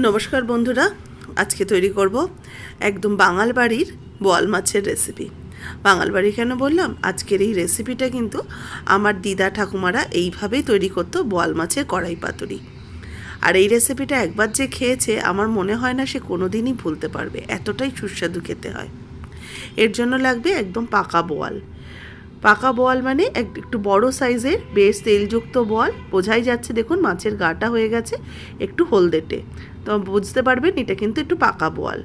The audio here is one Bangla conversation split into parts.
নমস্কার বন্ধুরা, আজকে তৈরি করব একদম বাঙাল বাড়ির বোয়াল মাছের রেসিপি বাঙাল বাড়ি কেন বললাম? আজকের এই রেসিপিটা কিন্তু আমার দিদা ঠাকুমারা এইভাবেই তৈরি করতো বোয়াল মাছের কড়াই পাতুরি। আর এই রেসিপিটা একবার যে খেয়েছে, আমার মনে হয় না সে কোনো দিনই ভুলতে পারবে। এতটাই সুস্বাদু খেতে হয়। এর জন্য লাগবে একদম পাকা বোয়াল। পাকা বোয়াল মানে এক- একটু বড় সাইজের বেশ তেলযুক্ত বোয়াল। বোঝাই যাচ্ছে, দেখুন মাছের গাটা হয়ে গেছে, একটু হলদেটে তো বুঝতে পারবেন, এটা কিন্তু একটু পাকা বোয়াল।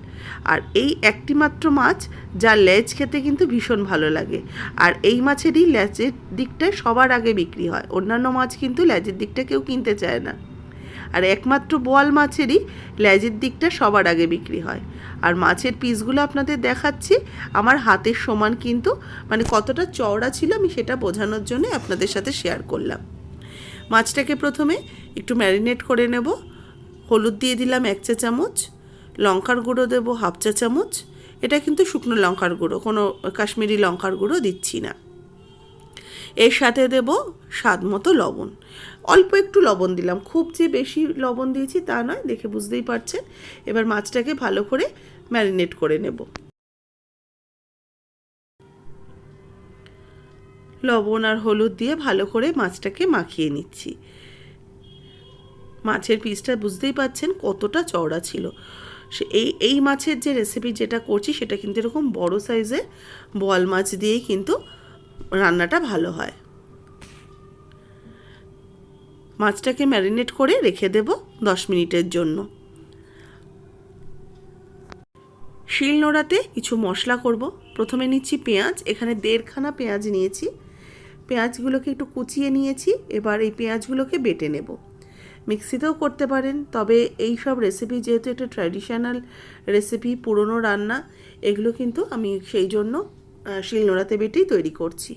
আর এই একটি মাত্র মাছ, যার লেজ খেতে কিন্তু ভীষণ ভালো লাগে। আর এই মাছেরই লেজের দিকটা সবার আগে বিক্রি হয়। অন্যান্য মাছ কিন্তু লেজের দিকটা কেউ কিনতে চায় না। আর একমাত্র বোয়াল মাছেরই লেজের দিকটা সবার আগে বিক্রি হয়। আর মাছের পিসগুলো আপনাদের দেখাচ্ছি। আমার হাতের সমান কিন্তু মানে কতটা চওড়া ছিল আমি সেটা বোঝানোর জন্য আপনাদের সাথে শেয়ার করলাম। মাছটাকে প্রথমে একটু ম্যারিনেট করে নেব। হলুদ দিয়ে দিলাম এক চা চামচ, লঙ্কার গুঁড়ো দেবো হাফ চা চামচ। এটা কিন্তু শুকনো লঙ্কার গুঁড়ো, কোনো কাশ্মীরি লঙ্কার গুঁড়ো দিচ্ছি না। এর সাথে দেব স্বাদ মতো লবণ। অল্প একটু লবণ দিলাম, খুব যে বেশি লবণ দিয়েছি তা নয়, দেখে বুঝতেই পারছেন। এবার মাছটাকে ভালো করে ম্যারিনেট করে নেব। লবণ আর হলুদ দিয়ে ভালো করে মাছটাকে মাখিয়ে নিচ্ছি। মাছের পিসটা বুঝতেই পাচ্ছেন কতটা চওড়া ছিল। সে এই এই মাছের যে রেসিপি যেটা করছি, সেটা কিন্তু এরকম বড় সাইজে বোয়াল মাছ দিয়েই কিন্তু রান্নাটা ভালো হয়। মাছটাকে ম্যারিনেট করে রেখে দেব দশ মিনিটের জন্য। শিল নোড়াতে কিছু মশলা করব। প্রথমে নিচ্ছি পেঁয়াজ, এখানে দেড়খানা পেঁয়াজ নিয়েছি। পেঁয়াজগুলোকে একটু কুচিয়ে নিয়েছি, এবার এই পেঁয়াজগুলোকে বেটে নেব। মিক্সিতেও করতে পারেন। তবে এই সব রেসিপি যেহেতু একটা ট্র্যাডিশনাল রেসিপি পুরনো রান্না এগুলো কিন্তু আমি সেই জন্য আহ, শিলনোড়াতে বেটেই তৈরি করছি।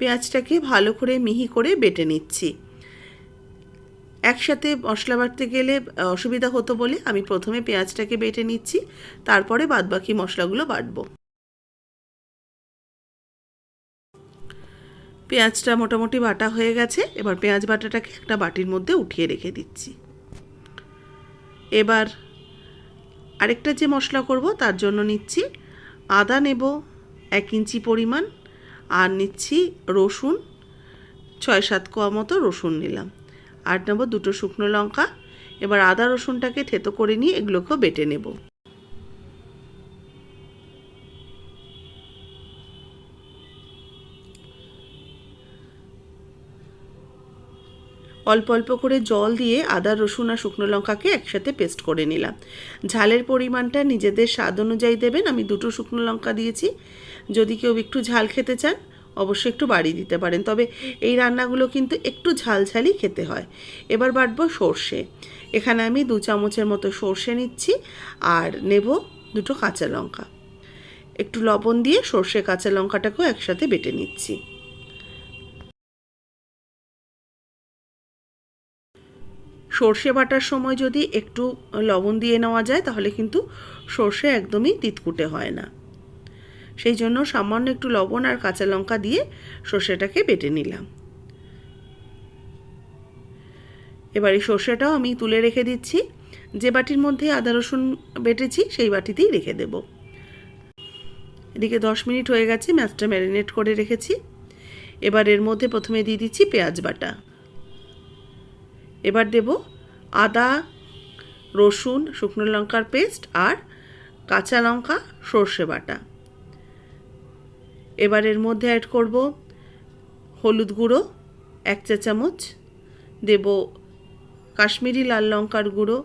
পেঁয়াজটাকে ভালো করে মিহি করে বেটে নিচ্ছি। একসাথে মশলা বাটতে গেলে অসুবিধা হতো বলে আমি প্রথমে পেঁয়াজটাকে বেটে নিচ্ছি তারপরে বাদবাকি মশলাগুলো বাটবো। পেঁয়াজটা মোটামুটি বাটা হয়ে গেছে। এবার পেঁয়াজ বাটাটাকে একটা বাটির মধ্যে উঠিয়ে রেখে দিচ্ছি। এবার আরেকটা যে মশলা করব, তার জন্য নিচ্ছি আদা নেব এক ইঞ্চি পরিমাণ আর নিচ্ছি রসুন, ছয় সাত কোয়া মতো রসুন নিলাম। আর নেব দুটো শুকনো লঙ্কা। এবার আদা রসুনটাকে থেতো করে নিয়ে এগুলোকেও বেটে নেব। অল্প অল্প করে জল দিয়ে আদা, রসুন আর শুকনো লঙ্কাকে একসাথে পেস্ট করে নিলাম। ঝালের পরিমাণটা নিজেদের স্বাদ অনুযায়ী দেবেন। আমি দুটো শুকনো লঙ্কা দিয়েছি। যদি কেউ একটু ঝাল খেতে চান, অবশ্যই একটু বাড়িয়ে দিতে পারেন। তবে এই রান্নাগুলো কিন্তু একটু ঝালঝালই খেতে হয়। এবার বাটবো সর্ষে। এখানে আমি দু চামচের মতো সর্ষে নিচ্ছি আর নেব দুটো কাঁচা লঙ্কা। একটু লবণ দিয়ে সর্ষে কাঁচা লঙ্কাটাকেও একসাথে বেটে নিচ্ছি। সর্ষে বাটার সময় যদি একটু লবণ দিয়ে নেওয়া যায়, তাহলে কিন্তু সর্ষে একদমই তিতকুটে হয় না। সেই জন্য সামান্য একটু লবণ আর কাঁচা লঙ্কা দিয়ে সর্ষেটাকে বেটে নিলাম। এবার এই সর্ষেটাও আমি তুলে রেখে দিচ্ছি। যে বাটির মধ্যে আদা রসুন বেটেছি, সেই বাটিতেই রেখে দেব। এদিকে দশ মিনিট হয়ে গেছে, ম্যাচটা ম্যারিনেট করে রেখেছি। এবার এর মধ্যে প্রথমে দিয়ে দিচ্ছি পেঁয়াজ বাটা। এবার দেব আদা, রসুন, শুকনো লঙ্কার পেস্ট আর কাঁচা লঙ্কা, সর্ষে বাটা। এবার এর মধ্যে অ্যাড করব হলুদ গুঁড়ো, এক চা চামচ। দেব কাশ্মীরি লাল লঙ্কার গুঁড়ো,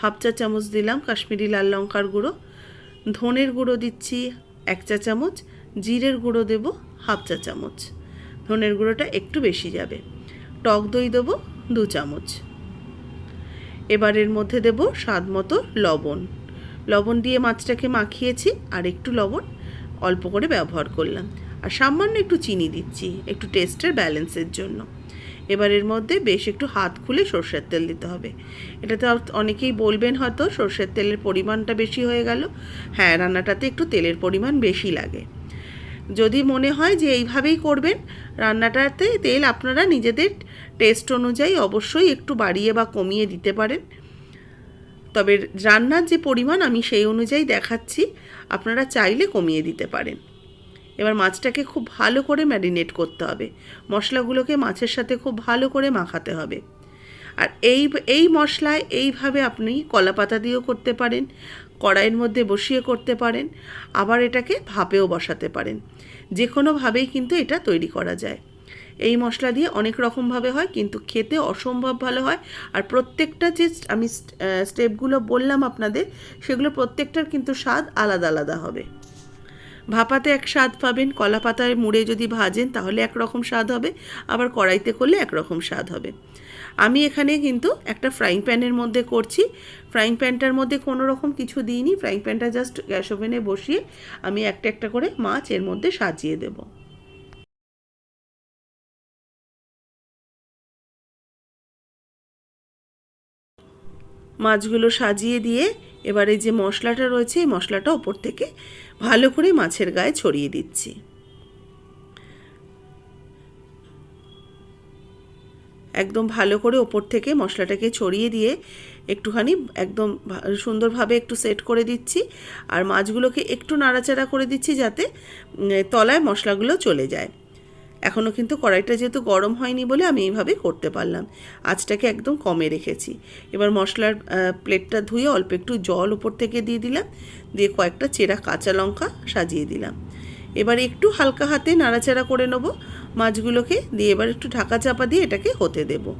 হাফ চা চামচ দিলাম কাশ্মীরি লাল লঙ্কার গুঁড়ো। ধনের গুঁড়ো দিচ্ছি এক চা চামচ, জিরের গুঁড়ো দেব হাফ চা চামচ। ধনের গুঁড়োটা একটু বেশি যাবে। টক দই দেবো দু চামচ। এবার এর মধ্যে দেব স্বাদ মতো লবণ। লবণ দিয়ে মাছটাকে মাখিয়েছি আর একটু লবণ অল্প করে ব্যবহার করলাম। আর সামান্য একটু চিনি দিচ্ছি, একটু টেস্টের ব্যালেন্সের জন্য। এবার এর মধ্যে বেশ একটু হাত খুলে সর্ষের তেল দিতে হবে। এটাতে অনেকেই বলবেন হয়তো সর্ষের তেলের পরিমাণটা বেশি হয়ে গেল। হ্যাঁ রান্নাটাতে একটু তেলের পরিমাণ বেশি লাগে। যদি মনে হয় যে এইভাবেই করবেন, রান্নাটাতে তেল আপনারা নিজেদের টেস্ট অনুযায়ী অবশ্যই একটু বাড়িয়ে বা কমিয়ে দিতে পারেন। তবে রান্নার যে পরিমাণ আমি সেই অনুযায়ী দেখাচ্ছি, আপনারা চাইলে কমিয়ে দিতে পারেন। এবার মাছটাকে খুব ভালো করে ম্যারিনেট করতে হবে। মশলাগুলোকে মাছের সাথে খুব ভালো করে মাখাতে হবে। এই এই মশলায় এইভাবে আপনি কলা পাতা দিয়েও করতে পারেন, কড়াইয়ের মধ্যে বসিয়ে করতে পারেন, আবার এটাকে ভাপেও বসাতে পারেন। যে কোনোভাবেই কিন্তু এটা তৈরি করা যায়। এই মশলা দিয়ে অনেক রকমভাবে হয়, কিন্তু খেতে অসম্ভব ভালো হয়। আর প্রত্যেকটা যে আমি স্টেপগুলো বললাম আপনাদের, সেগুলো প্রত্যেকটার কিন্তু স্বাদ আলাদা আলাদা হবে। ভাপাতে এক স্বাদ পাবেন কলা পাতায় মুড়ে যদি ভাজেন তাহলে একরকম স্বাদ হবে, আবার কড়াইতে করলে একরকম স্বাদ হবে। আমি এখানে কিন্তু একটা ফ্রাইং প্যানের মধ্যে করছি। ফ্রাইং প্যানটার মধ্যে কোনো রকম কিছু দিইনি। ফ্রাইং প্যানটা জাস্ট গ্যাস ওভেনে বসিয়ে আমি একটা একটা করে মাছ এর মধ্যে সাজিয়ে দেবো। মাছগুলো সাজিয়ে দিয়ে এবারে যে মশলাটা রয়েছে, এই মশলাটা ওপর থেকে ভালো করে মাছের গায়ে ছড়িয়ে দিচ্ছি। একদম ভালো করে ওপর থেকে মশলাটাকে ছড়িয়ে দিয়ে একটুখানি একদম সুন্দরভাবে একটু সেট করে দিচ্ছি। আর মাছগুলোকে একটু নাড়াচাড়া করে দিচ্ছি যাতে তলায় মশলাগুলো চলে যায়। এখনও কিন্তু কড়াইটা যেহেতু গরম হয়নি বলে আমি এইভাবে করতে পারলাম। আঁচটাকে একদম কমে রেখেছি। এবার মশলার প্লেটটা ধুয়ে অল্প একটু জল উপর থেকে দিয়ে দিলাম। দিয়ে কয়েকটা চেরা কাঁচা লঙ্কা সাজিয়ে দিলাম। এবার একটু হালকা হাতে নাড়াচাড়া করে নেব। মাছগুলোকে দিয়ে এবার একটু ঢাকা চাপা দিয়ে এটাকে হতে দেবো।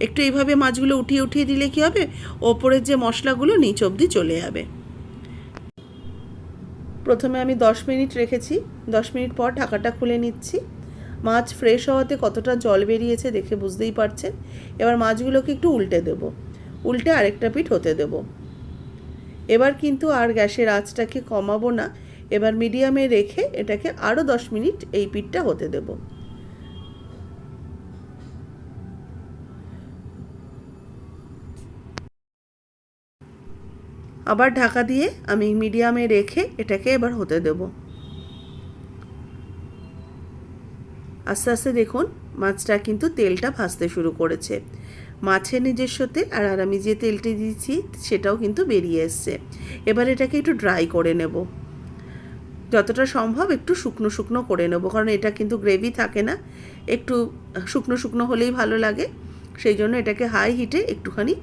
একটু এইভাবে মাছগুলো উঠিয়ে উঠিয়ে দিলে কি হবে? ওপরের যে মশলাগুলো নিচ অবধি চলে যাবে। প্রথমে আমি দশ মিনিট রেখেছি। দশ মিনিট পর ঢাকাটা খুলে নিচ্ছি। মাছ ফ্রেশ হওয়াতে কতটা জল বেরিয়েছে দেখে বুঝতেই পারছেন। এবার মাছগুলোকে একটু উল্টে দেব। উল্টে আরেকটা পিঠ হতে দেব। এবার কিন্তু আর গ্যাসের আঁচটাকে কমাবো না। এবার মিডিয়ামে রেখে এটাকে আরও দশ মিনিট এই পিঠটা হতে দেব। আবার ঢাকা দিয়ে আমি মিডিয়ামে রেখে এটাকে এবার হতে দেবো। আস্তে আস্তে দেখুন, মাছটা কিন্তু তেলটা ভাজতে শুরু করেছে। মাছের নিজস্ব তেল, আর আর আমি যে তেলটি দিয়েছি সেটাও কিন্তু বেরিয়ে এসছে। এবার এটাকে একটু ড্রাই করে নেব। যতটা সম্ভব একটু শুকনো শুকনো করে নেব, কারণ এটা কিন্তু গ্রেভি থাকে না। একটু শুকনো শুকনো হলেই ভালো লাগে। সেই জন্য এটাকে হাই হিটে একটুখানি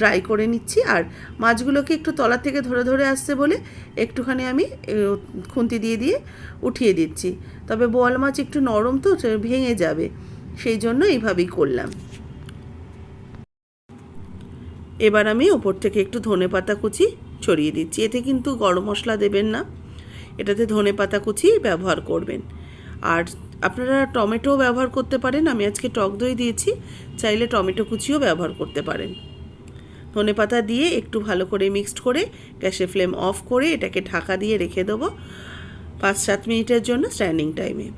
ড্রাই করে নিচ্ছি। আর মাছগুলোকে একটু তলা থেকে ধরে ধরে আসছে বলে একটুখানি আমি খুন্তি দিয়ে দিয়ে উঠিয়ে দিচ্ছি। তবে বোয়াল মাছ একটু নরম তো ভেঙে যাবে। সেই জন্য এইভাবেই করলাম। এবার আমি ওপর থেকে একটু ধনে পাতা কুচি ছড়িয়ে দিচ্ছি। এতে কিন্তু গরম মশলা দেবেন না। এটাতে ধনে পাতা কুচি ব্যবহার করবেন। আর আপনারা টমেটো ব্যবহার করতে পারেন। আমি আজকে টক দই দিয়েছি। চাইলে টমেটো কুচিও ব্যবহার করতে পারেন। ধনে পাতা দিয়ে একটু ভালো করে মিক্সড করে গ্যাসের ফ্লেম অফ করে এটাকে ঢাকা দিয়ে রেখে দেবো পাঁচ সাত মিনিটের জন্য স্ট্যান্ডিং টাইমে।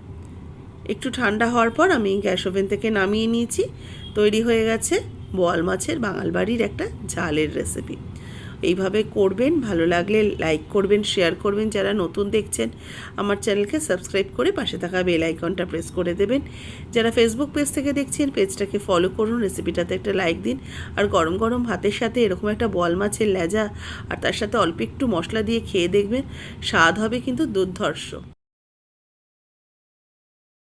একটু ঠান্ডা হওয়ার পর আমি গ্যাস ওভেন থেকে নামিয়ে নিয়েছি। তৈরি হয়ে গেছে বোয়াল মাছের বাঙাল বাড়ির একটা ঝালের রেসিপি। এইভাবে করবেন, ভালো লাগলে লাইক করবেন শেয়ার করবেন, যারা নতুন দেখছেন, আমার চ্যানেলকে সাবস্ক্রাইব করে পাশে থাকা বেল আইকনটা প্রেস করে দেবেন। যারা ফেসবুক পেজ থেকে দেখছেন পেজটাকে ফলো করুন রেসিপিটাতে একটা লাইক দিন। আর গরম গরম ভাতের সাথে এরকম একটা বল মাছের লেজা, আর তার সাথে অল্প একটু মশলা দিয়ে খেয়ে দেখবেন, স্বাদ হবে কিন্তু দুর্ধর্ষ।